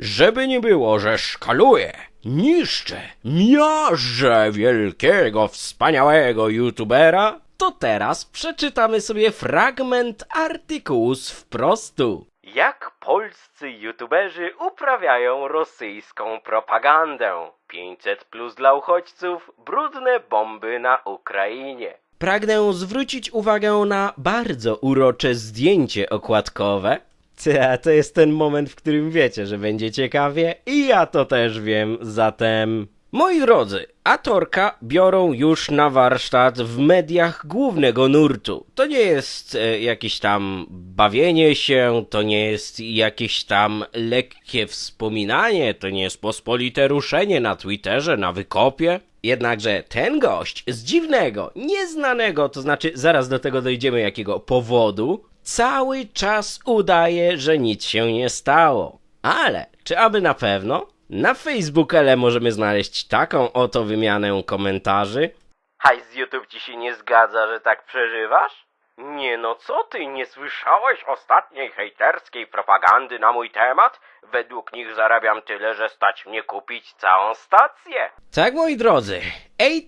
Żeby nie było, że szkaluję, niszczę, miażdżę wielkiego, wspaniałego youtubera, to teraz przeczytamy sobie fragment artykułu z wprostu. Jak polscy youtuberzy uprawiają rosyjską propagandę. 500 plus dla uchodźców, brudne bomby na Ukrainie. Pragnę zwrócić uwagę na bardzo urocze zdjęcie okładkowe. Ta, to jest ten moment, w którym wiecie, że będzie ciekawie i ja to też wiem, zatem... Moi drodzy, Atorka biorą już na warsztat w mediach głównego nurtu. To nie jest e, jakieś tam bawienie się, to nie jest jakieś tam lekkie wspominanie, to nie jest pospolite ruszenie na Twitterze, na wykopie. Jednakże ten gość z dziwnego, nieznanego, to znaczy zaraz do tego dojdziemy jakiego powodu, cały czas udaje, że nic się nie stało. Ale czy aby na pewno? Na Facebookele możemy znaleźć taką oto wymianę komentarzy. Haj, z YouTube ci się nie zgadza, że tak przeżywasz? Nie no, co ty, nie słyszałeś ostatniej hejterskiej propagandy na mój temat? Według nich zarabiam tyle, że stać mnie kupić całą stację. Tak, moi drodzy,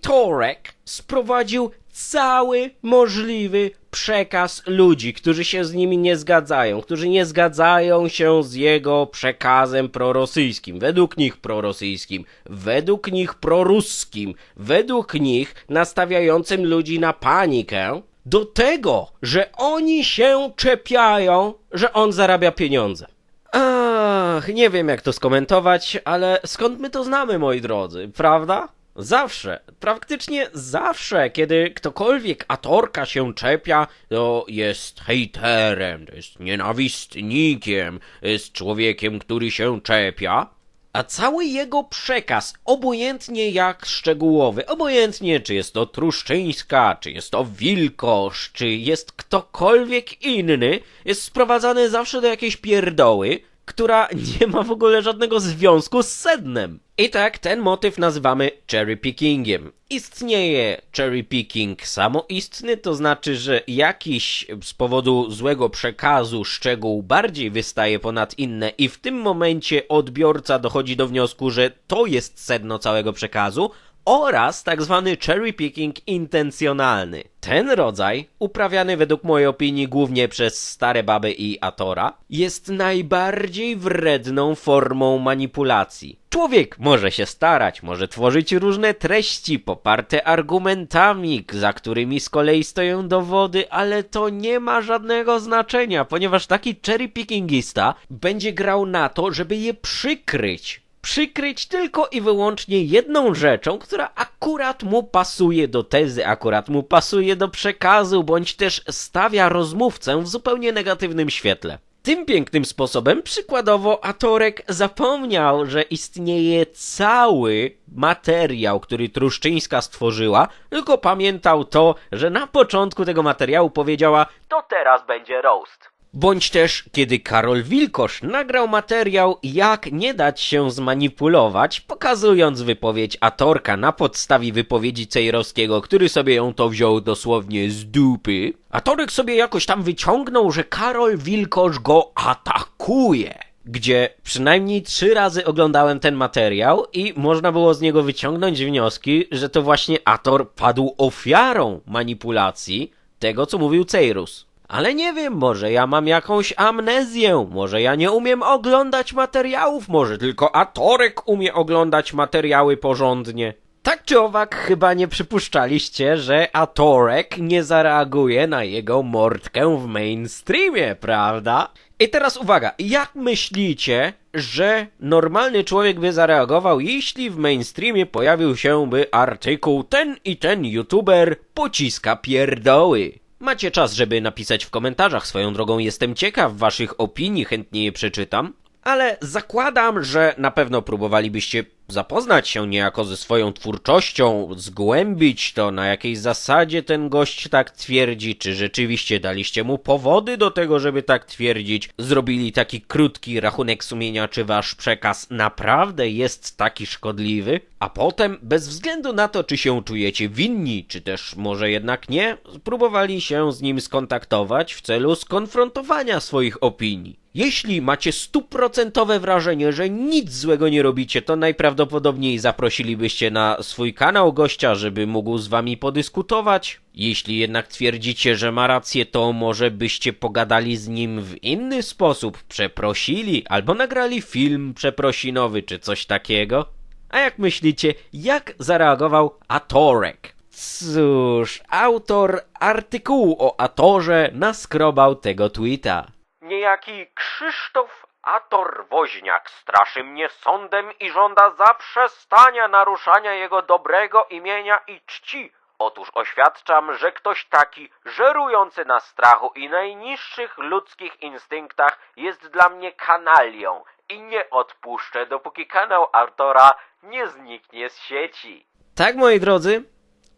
Torek sprowadził cały możliwy przekaz ludzi, którzy się z nimi nie zgadzają, którzy nie zgadzają się z jego przekazem prorosyjskim, według nich prorosyjskim, według nich proruskim, według nich nastawiającym ludzi na panikę, do tego, że oni się czepiają, że on zarabia pieniądze. Ach, nie wiem jak to skomentować, ale skąd my to znamy, moi drodzy, prawda? Zawsze, praktycznie zawsze, kiedy ktokolwiek atorka się czepia, to jest hejterem, to jest nienawistnikiem, jest człowiekiem, który się czepia. A cały jego przekaz, obojętnie jak szczegółowy, obojętnie czy jest to Truszczyńska, czy jest to Wilkosz, czy jest ktokolwiek inny, jest sprowadzany zawsze do jakiejś pierdoły, która nie ma w ogóle żadnego związku z sednem. I tak ten motyw nazywamy cherry pickingiem. Istnieje cherry picking samoistny, to znaczy, że jakiś z powodu złego przekazu szczegół bardziej wystaje ponad inne i w tym momencie odbiorca dochodzi do wniosku, że to jest sedno całego przekazu, oraz tak zwany cherry picking intencjonalny. Ten rodzaj, uprawiany według mojej opinii głównie przez stare baby i Atora, jest najbardziej wredną formą manipulacji. Człowiek może się starać, może tworzyć różne treści poparte argumentami, za którymi z kolei stoją dowody, ale to nie ma żadnego znaczenia, ponieważ taki cherry pickingista będzie grał na to, żeby je przykryć przykryć tylko i wyłącznie jedną rzeczą, która akurat mu pasuje do tezy, akurat mu pasuje do przekazu, bądź też stawia rozmówcę w zupełnie negatywnym świetle. Tym pięknym sposobem, przykładowo, Atorek zapomniał, że istnieje cały materiał, który Truszczyńska stworzyła, tylko pamiętał to, że na początku tego materiału powiedziała: To teraz będzie roast. Bądź też, kiedy Karol Wilkosz nagrał materiał Jak nie dać się zmanipulować, pokazując wypowiedź Atorka na podstawie wypowiedzi Cejrowskiego, który sobie ją to wziął dosłownie z dupy. Atorek sobie jakoś tam wyciągnął, że Karol Wilkosz go atakuje gdzie przynajmniej trzy razy oglądałem ten materiał i można było z niego wyciągnąć wnioski, że to właśnie Ator padł ofiarą manipulacji tego, co mówił Cejrus. Ale nie wiem, może ja mam jakąś amnezję, może ja nie umiem oglądać materiałów, może tylko Atorek umie oglądać materiały porządnie. Tak czy owak, chyba nie przypuszczaliście, że Atorek nie zareaguje na jego mordkę w mainstreamie, prawda? I teraz uwaga, jak myślicie, że normalny człowiek by zareagował, jeśli w mainstreamie pojawił się by artykuł ten i ten youtuber pociska pierdoły? Macie czas, żeby napisać w komentarzach. Swoją drogą jestem ciekaw waszych opinii, chętnie je przeczytam. Ale zakładam, że na pewno próbowalibyście zapoznać się niejako ze swoją twórczością, zgłębić to, na jakiej zasadzie ten gość tak twierdzi, czy rzeczywiście daliście mu powody do tego, żeby tak twierdzić, zrobili taki krótki rachunek sumienia, czy wasz przekaz naprawdę jest taki szkodliwy, a potem, bez względu na to, czy się czujecie winni, czy też może jednak nie, spróbowali się z nim skontaktować w celu skonfrontowania swoich opinii. Jeśli macie stuprocentowe wrażenie, że nic złego nie robicie, to najprawdopodobniej zaprosilibyście na swój kanał gościa, żeby mógł z wami podyskutować. Jeśli jednak twierdzicie, że ma rację, to może byście pogadali z nim w inny sposób, przeprosili albo nagrali film przeprosinowy czy coś takiego. A jak myślicie, jak zareagował Atorek? Cóż, autor artykułu o Atorze naskrobał tego tweeta. Niejaki Krzysztof Ator Woźniak straszy mnie sądem i żąda zaprzestania naruszania jego dobrego imienia i czci. Otóż oświadczam, że ktoś taki, żerujący na strachu i najniższych ludzkich instynktach, jest dla mnie kanalią i nie odpuszczę, dopóki kanał Artora nie zniknie z sieci. Tak, moi drodzy,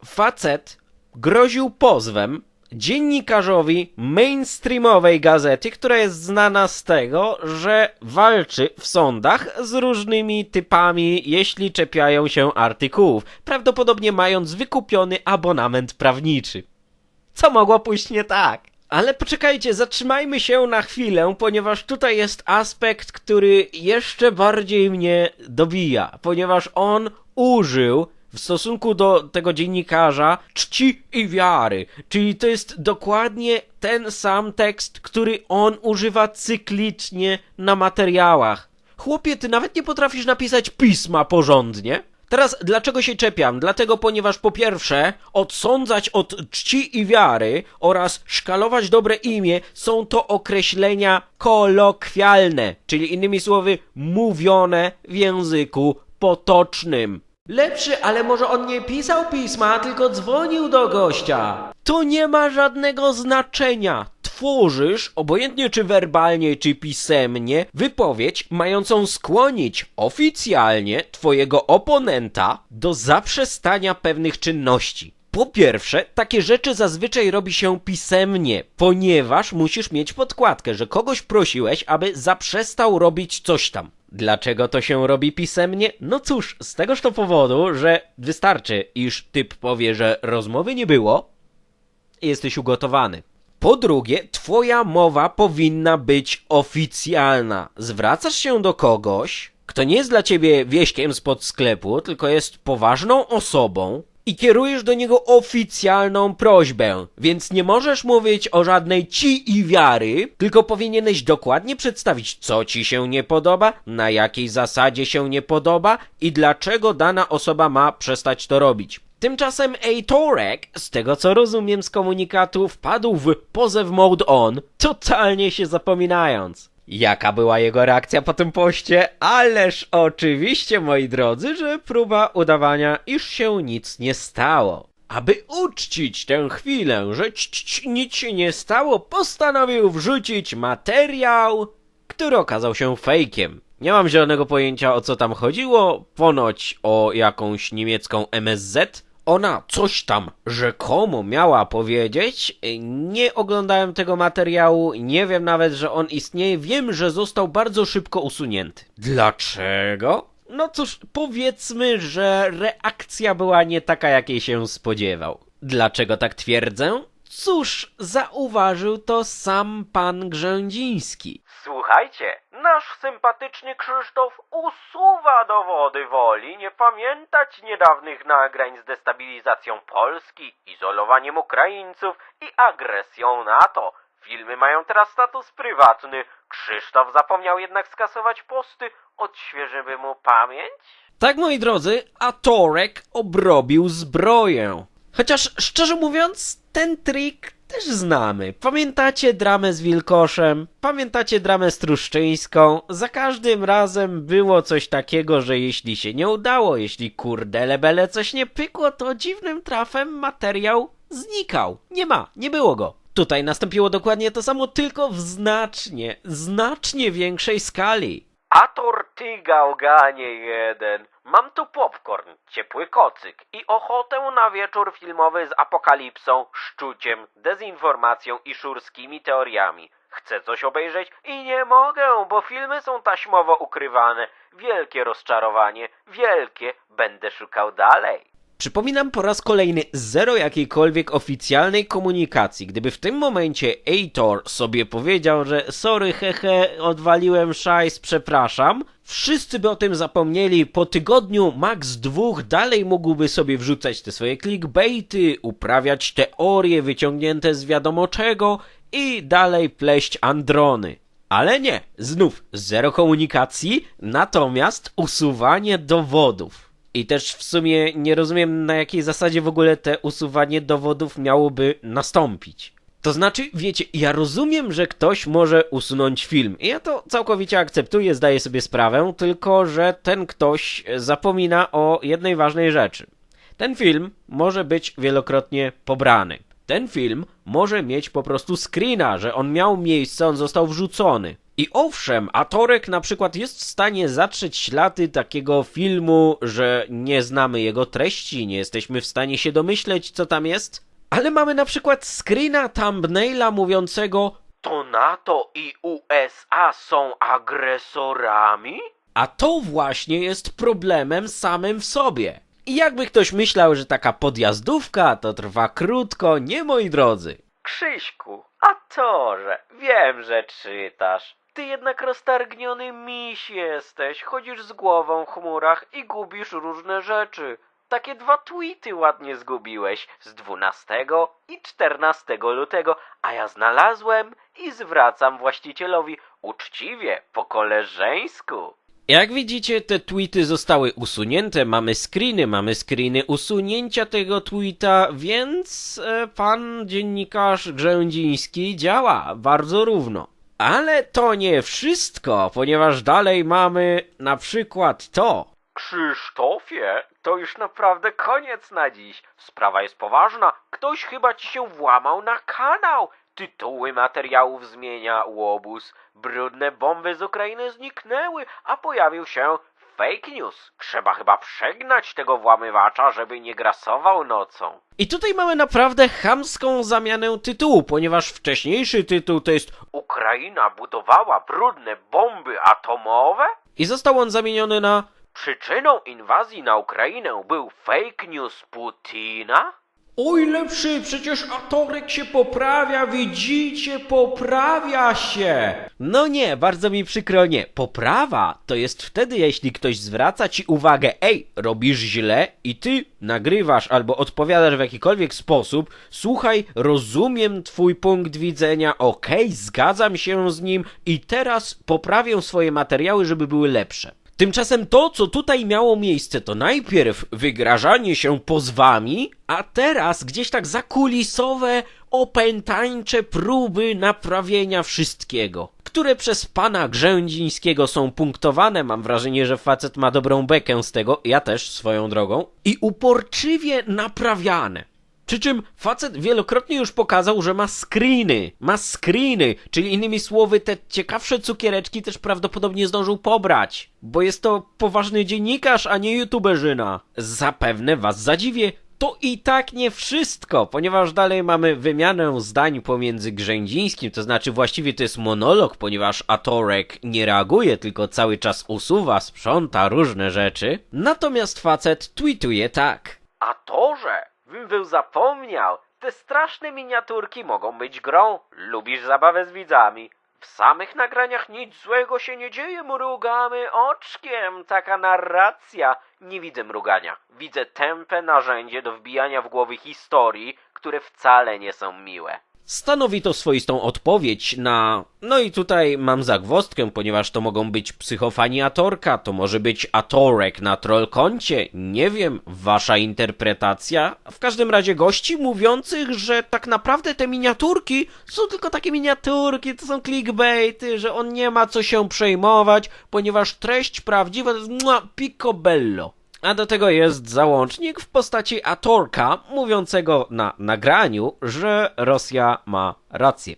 facet groził pozwem dziennikarzowi mainstreamowej gazety, która jest znana z tego, że walczy w sądach z różnymi typami, jeśli czepiają się artykułów, prawdopodobnie mając wykupiony abonament prawniczy. Co mogło pójść nie tak? Ale poczekajcie, zatrzymajmy się na chwilę, ponieważ tutaj jest aspekt, który jeszcze bardziej mnie dobija, ponieważ on użył w stosunku do tego dziennikarza czci i wiary. Czyli to jest dokładnie ten sam tekst, który on używa cyklicznie na materiałach. Chłopie, ty nawet nie potrafisz napisać pisma porządnie. Teraz dlaczego się czepiam? Dlatego, ponieważ po pierwsze, odsądzać od czci i wiary oraz szkalować dobre imię są to określenia kolokwialne, czyli innymi słowy mówione w języku potocznym. Lepszy, ale może on nie pisał pisma, tylko dzwonił do gościa. To nie ma żadnego znaczenia. Tworzysz, obojętnie czy werbalnie, czy pisemnie, wypowiedź mającą skłonić oficjalnie twojego oponenta do zaprzestania pewnych czynności. Po pierwsze, takie rzeczy zazwyczaj robi się pisemnie, ponieważ musisz mieć podkładkę, że kogoś prosiłeś, aby zaprzestał robić coś tam. Dlaczego to się robi pisemnie? No cóż, z tegoż to powodu, że wystarczy, iż typ powie, że rozmowy nie było jesteś ugotowany. Po drugie, twoja mowa powinna być oficjalna. Zwracasz się do kogoś, kto nie jest dla ciebie wieśkiem spod sklepu, tylko jest poważną osobą, i kierujesz do niego oficjalną prośbę, więc nie możesz mówić o żadnej ci i wiary, tylko powinieneś dokładnie przedstawić, co ci się nie podoba, na jakiej zasadzie się nie podoba i dlaczego dana osoba ma przestać to robić. Tymczasem Eitorek, z tego co rozumiem z komunikatu, wpadł w pozew mode on, totalnie się zapominając. Jaka była jego reakcja po tym poście? Ależ oczywiście, moi drodzy, że próba udawania, iż się nic nie stało. Aby uczcić tę chwilę, że nic się nie stało, postanowił wrzucić materiał, który okazał się fejkiem. Nie mam zielonego pojęcia o co tam chodziło, ponoć o jakąś niemiecką MSZ, ona coś tam rzekomo miała powiedzieć. Nie oglądałem tego materiału, nie wiem nawet, że on istnieje. Wiem, że został bardzo szybko usunięty. Dlaczego? No cóż, powiedzmy, że reakcja była nie taka, jakiej się spodziewał. Dlaczego tak twierdzę? Cóż, zauważył to sam pan Grzędziński. Słuchajcie, nasz sympatyczny Krzysztof usuwa dowody woli nie pamiętać niedawnych nagrań z destabilizacją Polski, izolowaniem Ukraińców i agresją NATO. Filmy mają teraz status prywatny. Krzysztof zapomniał jednak skasować posty. Odświeżymy mu pamięć? Tak, moi drodzy, a Torek obrobił zbroję. Chociaż szczerze mówiąc, ten trik też znamy. Pamiętacie dramę z Wilkoszem? Pamiętacie dramę z Truszczyńską? Za każdym razem było coś takiego, że jeśli się nie udało, jeśli kurde lebele coś nie pykło, to dziwnym trafem materiał znikał. Nie ma, nie było go. Tutaj nastąpiło dokładnie to samo, tylko w znacznie, znacznie większej skali. A tortyga oganie jeden. Mam tu popcorn, ciepły kocyk i ochotę na wieczór filmowy z apokalipsą, szczuciem, dezinformacją i szurskimi teoriami. Chcę coś obejrzeć i nie mogę, bo filmy są taśmowo ukrywane. Wielkie rozczarowanie, wielkie, będę szukał dalej. Przypominam po raz kolejny zero jakiejkolwiek oficjalnej komunikacji. Gdyby w tym momencie Aitor sobie powiedział, że sorry, hehe, odwaliłem szajs, przepraszam, wszyscy by o tym zapomnieli. Po tygodniu, max dwóch, dalej mógłby sobie wrzucać te swoje clickbaity, uprawiać teorie wyciągnięte z wiadomo czego i dalej pleść androny. Ale nie, znów zero komunikacji, natomiast usuwanie dowodów. I też w sumie nie rozumiem, na jakiej zasadzie w ogóle te usuwanie dowodów miałoby nastąpić. To znaczy, wiecie, ja rozumiem, że ktoś może usunąć film. I ja to całkowicie akceptuję, zdaję sobie sprawę, tylko że ten ktoś zapomina o jednej ważnej rzeczy. Ten film może być wielokrotnie pobrany. Ten film może mieć po prostu screena, że on miał miejsce, on został wrzucony. I owszem, Atorek na przykład jest w stanie zatrzeć ślady takiego filmu, że nie znamy jego treści, nie jesteśmy w stanie się domyśleć, co tam jest. Ale mamy na przykład screena thumbnaila mówiącego To NATO i USA są agresorami? A to właśnie jest problemem samym w sobie. I jakby ktoś myślał, że taka podjazdówka to trwa krótko, nie moi drodzy. Krzyśku, a to, że wiem, że czytasz. Ty jednak roztargniony miś jesteś, chodzisz z głową w chmurach i gubisz różne rzeczy. Takie dwa tweety ładnie zgubiłeś z 12 i 14 lutego, a ja znalazłem i zwracam właścicielowi uczciwie, po koleżeńsku. Jak widzicie, te tweety zostały usunięte, mamy screeny, mamy screeny usunięcia tego tweeta, więc e, pan dziennikarz Grzędziński działa bardzo równo. Ale to nie wszystko, ponieważ dalej mamy na przykład to. Krzysztofie, to już naprawdę koniec na dziś. Sprawa jest poważna. Ktoś chyba ci się włamał na kanał. Tytuły materiałów zmienia łobuz. Brudne bomby z Ukrainy zniknęły, a pojawił się fake news. Trzeba chyba przegnać tego włamywacza, żeby nie grasował nocą. I tutaj mamy naprawdę chamską zamianę tytułu, ponieważ wcześniejszy tytuł to jest Ukraina budowała brudne bomby atomowe? I został on zamieniony na Przyczyną inwazji na Ukrainę był fake news Putina? Oj, lepszy, przecież Atorek się poprawia, widzicie, poprawia się. No nie, bardzo mi przykro, nie. Poprawa to jest wtedy, jeśli ktoś zwraca ci uwagę, ej, robisz źle i ty nagrywasz albo odpowiadasz w jakikolwiek sposób, słuchaj, rozumiem twój punkt widzenia, okej, zgadzam się z nim i teraz poprawię swoje materiały, żeby były lepsze. Tymczasem to, co tutaj miało miejsce, to najpierw wygrażanie się pozwami, a teraz gdzieś tak zakulisowe, opętańcze próby naprawienia wszystkiego, które przez pana Grzędzińskiego są punktowane. Mam wrażenie, że facet ma dobrą bekę z tego, ja też swoją drogą, i uporczywie naprawiane. Przy czym facet wielokrotnie już pokazał, że ma screeny. Ma screeny, czyli innymi słowy, te ciekawsze cukiereczki też prawdopodobnie zdążył pobrać. Bo jest to poważny dziennikarz, a nie youtuberzyna. Zapewne was zadziwię. To i tak nie wszystko, ponieważ dalej mamy wymianę zdań pomiędzy Grzędzińskim, to znaczy właściwie to jest monolog, ponieważ Atorek nie reaguje, tylko cały czas usuwa, sprząta różne rzeczy. Natomiast facet tweetuje tak. Atorze, bym był zapomniał. Te straszne miniaturki mogą być grą. Lubisz zabawę z widzami. W samych nagraniach nic złego się nie dzieje, mrugamy oczkiem. Taka narracja. Nie widzę mrugania. Widzę tępe narzędzie do wbijania w głowy historii, które wcale nie są miłe. Stanowi to swoistą odpowiedź na... No i tutaj mam zagwostkę, ponieważ to mogą być psychofani Atorka, to może być Atorek na trollkoncie, nie wiem, wasza interpretacja. W każdym razie gości mówiących, że tak naprawdę te miniaturki są tylko takie miniaturki, to są clickbaity, że on nie ma co się przejmować, ponieważ treść prawdziwa to jest mua, picobello. A do tego jest załącznik w postaci Atorka mówiącego na nagraniu, że Rosja ma rację.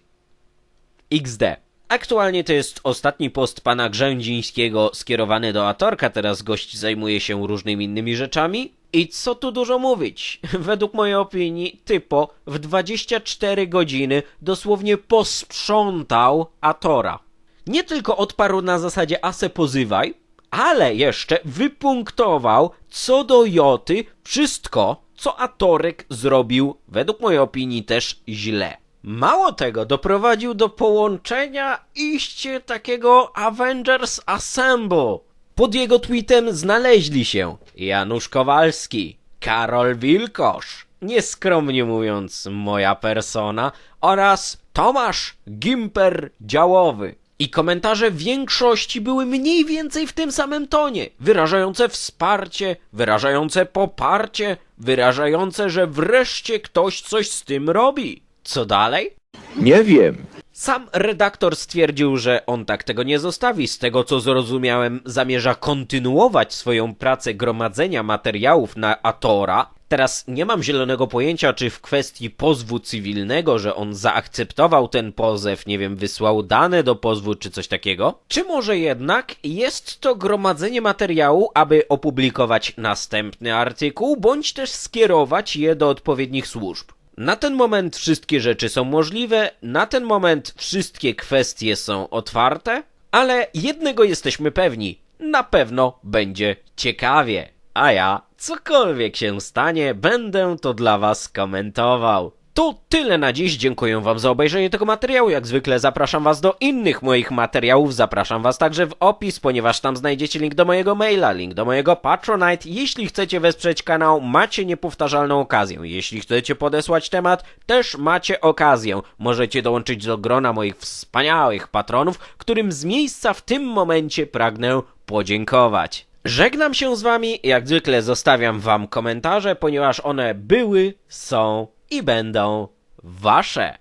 XD. Aktualnie to jest ostatni post pana Grzędzińskiego skierowany do Atorka, teraz gość zajmuje się różnymi innymi rzeczami. I co tu dużo mówić? Według mojej opinii, typo w 24 godziny dosłownie posprzątał Atora. Nie tylko odparł na zasadzie ase pozywaj, ale jeszcze wypunktował co do Joty wszystko, co Atorek zrobił, według mojej opinii też źle. Mało tego, doprowadził do połączenia iście takiego Avengers Assemble. Pod jego tweetem znaleźli się Janusz Kowalski, Karol Wilkosz, nieskromnie mówiąc moja persona, oraz Tomasz Gimper Działowy. I komentarze większości były mniej więcej w tym samym tonie, wyrażające wsparcie, wyrażające poparcie, wyrażające, że wreszcie ktoś coś z tym robi. Co dalej? Nie wiem. Sam redaktor stwierdził, że on tak tego nie zostawi. Z tego co zrozumiałem, zamierza kontynuować swoją pracę gromadzenia materiałów na Atora. Teraz nie mam zielonego pojęcia, czy w kwestii pozwu cywilnego, że on zaakceptował ten pozew, nie wiem, wysłał dane do pozwu czy coś takiego, czy może jednak jest to gromadzenie materiału, aby opublikować następny artykuł, bądź też skierować je do odpowiednich służb. Na ten moment wszystkie rzeczy są możliwe, na ten moment wszystkie kwestie są otwarte, ale jednego jesteśmy pewni: na pewno będzie ciekawie. A ja, cokolwiek się stanie, będę to dla Was komentował. To tyle na dziś. Dziękuję Wam za obejrzenie tego materiału. Jak zwykle zapraszam Was do innych moich materiałów. Zapraszam Was także w opis, ponieważ tam znajdziecie link do mojego maila, link do mojego Patronite. Jeśli chcecie wesprzeć kanał, macie niepowtarzalną okazję. Jeśli chcecie podesłać temat, też macie okazję. Możecie dołączyć do grona moich wspaniałych patronów, którym z miejsca w tym momencie pragnę podziękować. Żegnam się z wami, jak zwykle zostawiam wam komentarze, ponieważ one były, są i będą wasze.